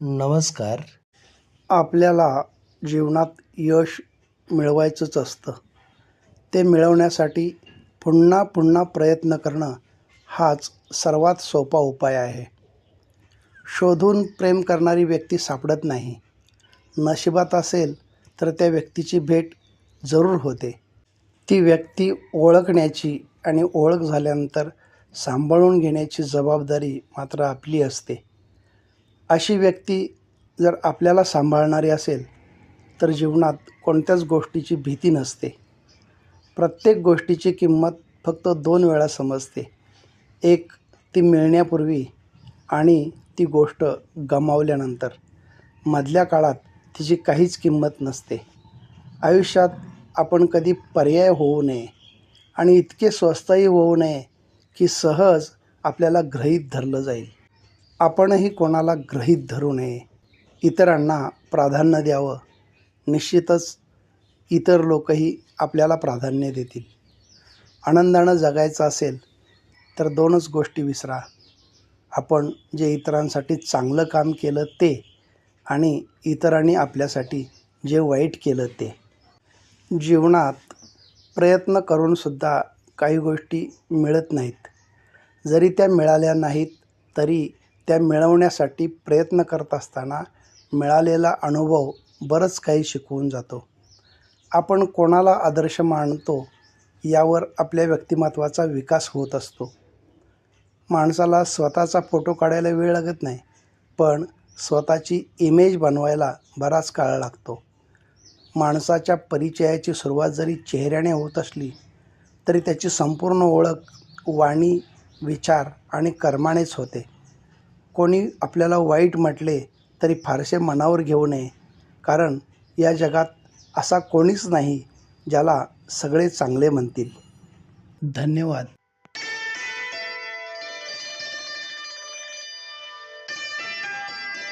नमस्कार. आपल्याला जीवनात यश मिळवायचंच असतं. ते मिळवण्यासाठी पुन्हा पुन्हा प्रयत्न करणं हाच सर्वात सोपा उपाय आहे. शोधून प्रेम करणारी व्यक्ती सापडत नाही. नशिबात असेल तर त्या व्यक्तीची भेट जरूर होते. ती व्यक्ती ओळखण्याची आणि ओळख झाल्यानंतर सांभाळून घेण्याची जबाबदारी मात्र आपली असते. अशी व्यक्ती जर आपल्याला सांभाळणारी असेल तर जीवनात कोणत्याच गोष्टीची भीती नसते. प्रत्येक गोष्टीची किंमत फक्त दोन वेळा समजते. एक ती मिळण्यापूर्वी आणि ती गोष्ट गमावल्यानंतर. मधल्या काळात तिची काहीच किंमत नसते. आयुष्यात आपण कधी पर्याय होऊ नये आणि इतके स्वस्तही होऊ नये की सहज आपल्याला ग्रहीत धरलं जाईल. आपणही कोणाला ग्रहीत धरू नये. इतरांना प्राधान्य द्यावं. निश्चितच इतर लोकही आपल्याला प्राधान्य देतील. आनंदानं जगायचं असेल तर दोनच गोष्टी विसरा. आपण जे इतरांसाठी चांगलं काम केलं ते आणि इतरांनी आपल्यासाठी जे वाईट केलं ते. जीवनात प्रयत्न करूनसुद्धा काही गोष्टी मिळत नाहीत. जरी त्या मिळाल्या नाहीत तरी त्या मिळवण्यासाठी प्रयत्न करत असताना मिळालेला अनुभव बरंच काही शिकवून जातो. आपण कोणाला आदर्श मानतो यावर आपल्या व्यक्तिमत्वाचा विकास होत असतो. माणसाला स्वतःचा फोटो काढायला वेळ लागत नाही पण स्वतःची इमेज बनवायला बराच काळ लागतो. माणसाच्या परिचयाची सुरुवात जरी चेहऱ्याने होत असली तरी त्याची संपूर्ण ओळख वाणी विचार आणि कर्मानेच होते. कोणी आपल्याला वाईट म्हटले तरी फारसे मनावर घेऊ नये. कारण या जगात असा कोणीच नाही ज्याला सगळे चांगले म्हणतील. धन्यवाद.